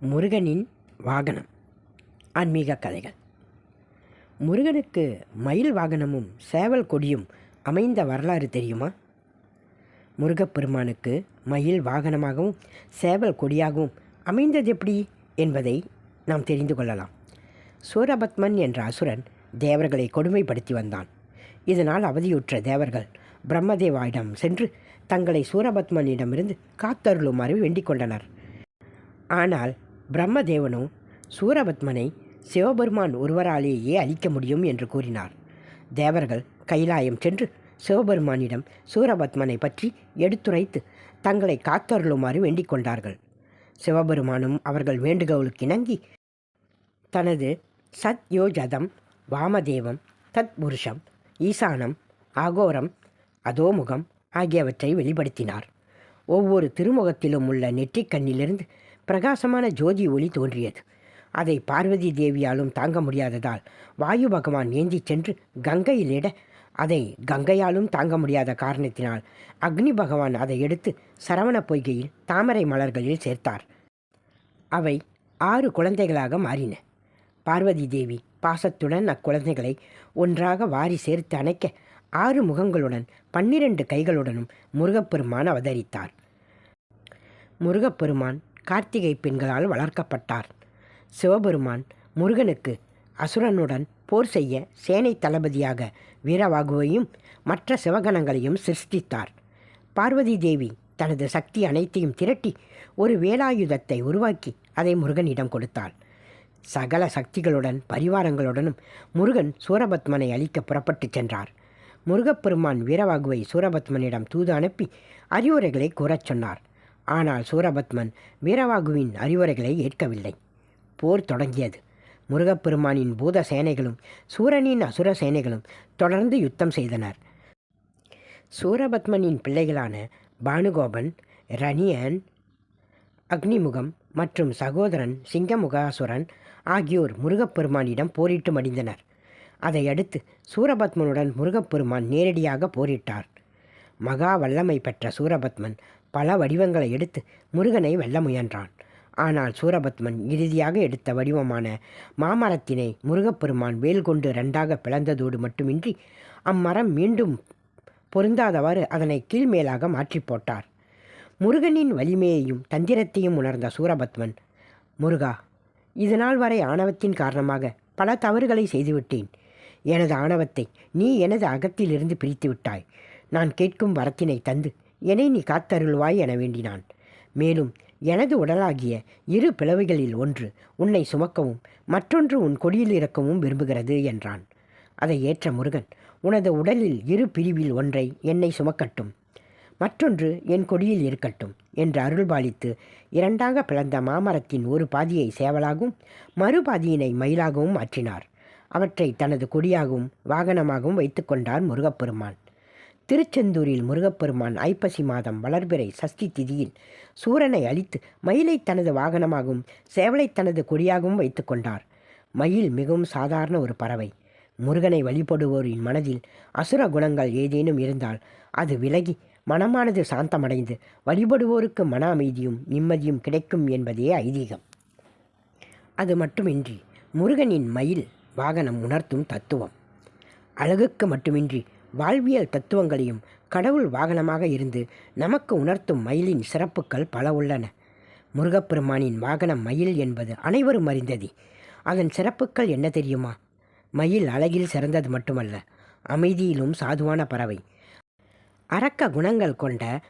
முருகனின் வாகனம். ஆன்மீக கதைகள். முருகனுக்கு மயில் வாகனமும் சேவல் கொடியும் அமைந்த வரலாறு தெரியுமா? முருகப்பெருமானுக்கு மயில் வாகனமாகவும் சேவல் கொடியாகவும் அமைந்தது எப்படி என்பதை நாம் தெரிந்து கொள்ளலாம். சூரபத்மன் என்ற அசுரன் தேவர்களை கொடுமைப்படுத்தி வந்தான். இதனால் அவதியுற்ற தேவர்கள் பிரம்மதேவாயிடம் சென்று தங்களை சூரபத்மனிடமிருந்து காத்தருளுமாறு வேண்டிக் கொண்டனர். ஆனால் பிரம்மதேவனும் சூரபத்மனை சிவபெருமான் ஒருவராலேயே அழிக்க முடியும் என்று கூறினார். தேவர்கள் கைலாயம் சென்று சிவபெருமானிடம் சூரபத்மனை பற்றி எடுத்துரைத்து தங்களை காத்தருளுமாறு வேண்டிக் கொண்டார்கள். சிவபெருமானும் அவர்கள் வேண்டுகோளுக்கு இணங்கி தனது சத்யோஜதம் வாமதேவம் தத்புருஷம் ஈசானம் ஆகோரம் அதோமுகம் ஆகியவற்றை வெளிப்படுத்தினார். ஒவ்வொரு திருமுகத்திலும் உள்ள நெற்றிக்கண்ணிலிருந்து பிரகாசமான ஜோதி ஒளி தோன்றியது. அதை பார்வதி தேவியாலும் தாங்க முடியாததால் வாயு பகவான் ஏந்திச் சென்று கங்கையிலிட அதை கங்கையாலும் தாங்க முடியாத காரணத்தினால் அக்னி பகவான் அதை எடுத்து சரவண பொய்கையில் தாமரை மலர்களில் சேர்த்தார். அவை ஆறு குழந்தைகளாக மாறின. பார்வதி தேவி பாசத்துடன் அக்குழந்தைகளை ஒன்றாக வாரி சேர்த்து அணைக்க ஆறு முகங்களுடன் பன்னிரண்டு கைகளுடனும் முருகப்பெருமான் அவதரித்தார். முருகப்பெருமான் கார்த்திகை பெண்களால் வளர்க்கப்பட்டார். சிவபெருமான் முருகனுக்கு அசுரனுடன் போர் செய்ய சேனை தளபதியாக வீரவாகுவையும் மற்ற சிவகணங்களையும் சிருஷ்டித்தார். பார்வதி தேவி தனது சக்தி அனைத்தையும் திரட்டி ஒரு வேலாயுதத்தை உருவாக்கி அதை முருகனிடம் கொடுத்தாள். சகல சக்திகளுடன் பரிவாரங்களுடனும் முருகன் சூரபத்மனை அழிக்க புறப்பட்டுச் சென்றார். முருகப்பெருமான் வீரவாகுவை சூரபத்மனிடம் தூது அனுப்பி அறிவுரைகளை கூறச் சொன்னார். ஆனால் சூரபத்மன் வீரவாகுவின் அறிவுரைகளை ஏற்கவில்லை. போர் தொடங்கியது. முருகப்பெருமானின் பூத சேனைகளும் சூரனின் அசுர சேனைகளும் தொடர்ந்து யுத்தம் செய்தனர். சூரபத்மனின் பிள்ளைகளான பானுகோபன் ரணியன் அக்னிமுகம் மற்றும் சகோதரன் சிங்கமுகாசுரன் ஆகியோர் முருகப்பெருமானிடம் போரிட்டு மடிந்தனர். அதையடுத்து சூரபத்மனுடன் முருகப்பெருமான் நேரடியாக போரிட்டார். மகா வல்லமை பெற்ற சூரபத்மன் பல வடிவங்களை எடுத்து முருகனை வெல்ல முயன்றான். ஆனால் சூரபத்மன் இறுதியாக எடுத்த வடிவமான மாமரத்தினை முருகப்பெருமான் வேல் கொண்டு ரெண்டாக பிளந்ததோடு மட்டுமின்றி அம்மரம் மீண்டும் பொருந்தாதவாறு அதனை கீழ்மேலாக மாற்றி போட்டார். முருகனின் வலிமையையும் தந்திரத்தையும் உணர்ந்த சூரபத்மன் முருகா இதுநாள் வரை ஆணவத்தின் காரணமாக பல தவறுகளை செய்துவிட்டேன். எனது ஆணவத்தை நீ எனது அகத்திலிருந்து பிரித்து விட்டாய் நான் கேட்கும் வரத்தினை தந்து என்னை நீ காத்தருள்வாய் என வேண்டினான். மேலும் எனது உடலாகிய இரு பிளவுகளில் ஒன்று உன்னை சுமக்கவும் மற்றொன்று உன் கொடியில் இறக்கவும் விரும்புகிறது என்றான். அதை ஏற்ற முருகன் உனது உடலில் இரு பிரிவில் ஒன்றை என்னை சுமக்கட்டும் மற்றொன்று என் கொடியில் இருக்கட்டும் என்று அருள்பாலித்து இரண்டாக பிளந்த மாமரத்தின் ஒரு பாதியை சேவலாகவும் மறுபாதியினை மயிலாகவும் மாற்றினார். அவற்றை தனது கொடியாகவும் வாகனமாகவும் வைத்துக்கொண்டார் முருகப்பெருமான். திருச்செந்தூரில் முருகப்பெருமான் ஐப்பசி மாதம் வளர்பிறை சஷ்டி திதியில் சூரனை அழித்து மயிலை தனது வாகனமாகவும் சேவலை தனது கொடியாகவும் வைத்து கொண்டார். மயில் மிகவும் சாதாரண ஒரு பறவை. முருகனை வழிபடுவோரின் மனதில் அசுர குணங்கள் ஏதேனும் இருந்தால் அது விலகி மனமானது சாந்தமடைந்து வழிபடுவோருக்கு மன அமைதியும் நிம்மதியும் கிடைக்கும் என்பதே ஐதீகம். அது மட்டுமின்றி முருகனின் மயில் வாகனம் உணர்த்தும் தத்துவம். அழகுக்கு மட்டுமின்றி வாழ்வியல் தத்துவங்களையும் கடவுள் வாகனமாக இருந்து நமக்கு உணர்த்தும் மயிலின் சிறப்புகள் பல உள்ளன. முருகப்பெருமானின் வாகனம் மயில் என்பது அனைவரும் அறிந்ததே. அதன் சிறப்புகள் என்ன தெரியுமா? மயில் அழகில் சிறந்தது மட்டுமல்ல அமைதியிலும் சாதுவான பறவை. அரக்க குணங்கள் கொண்ட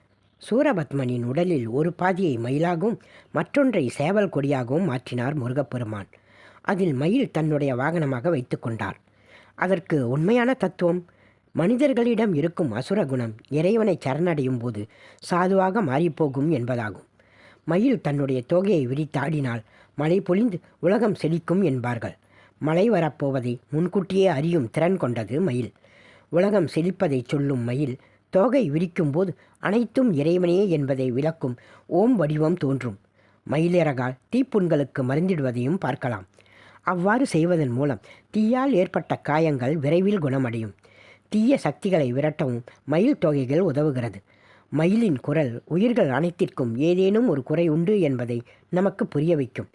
சூரபத்மனின் உடலில் ஒரு பாதியை மயிலாகவும் மற்றொன்றை சேவல் கொடியாகவும் மாற்றினார் முருகப்பெருமான். அதில் மயில் தன்னுடைய வாகனமாக வைத்து கொண்டார். அதற்கு உண்மையான தத்துவம்? மனிதர்களிடம் இருக்கும் அசுர குணம் இறைவனை சரணடையும் போது சாதுவாக மாறிப்போகும் என்பதாகும். மயில் தன்னுடைய தோகையை விரித்தாடினால் மழை பொழிந்து உலகம் செழிக்கும் என்பார்கள். மழை வரப்போவதை முன்கூட்டியே அறியும் திறன் கொண்டது மயில். உலகம் செழிப்பதை சொல்லும் மயில் தோகை விரிக்கும்போது அனைத்தும் இறைவனே என்பதை விளக்கும் ஓம் வடிவம் தோன்றும். மயிலிறகால் தீப்புண்களுக்கு மருந்திடுவதையும் பார்க்கலாம். அவ்வாறு செய்வதன் மூலம் தீயால் ஏற்பட்ட காயங்கள் விரைவில் குணமடையும். தீய சக்திகளை விரட்டவும் மயில் தொகைகள் உதவுகிறது. மயிலின் குரல் உயிர்கள் அனைத்திற்கும் ஏதேனும் ஒரு குறை உண்டு என்பதை நமக்கு புரிய வைக்கும்.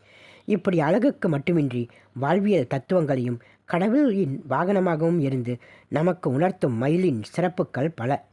இப்படி அழகுக்கு மட்டுமின்றி வாழ்வியல் தத்துவங்களையும் கடவுளின் வாகனமாகவும் இருந்து நமக்கு உணர்த்தும் மயிலின் சிறப்புகள் பல.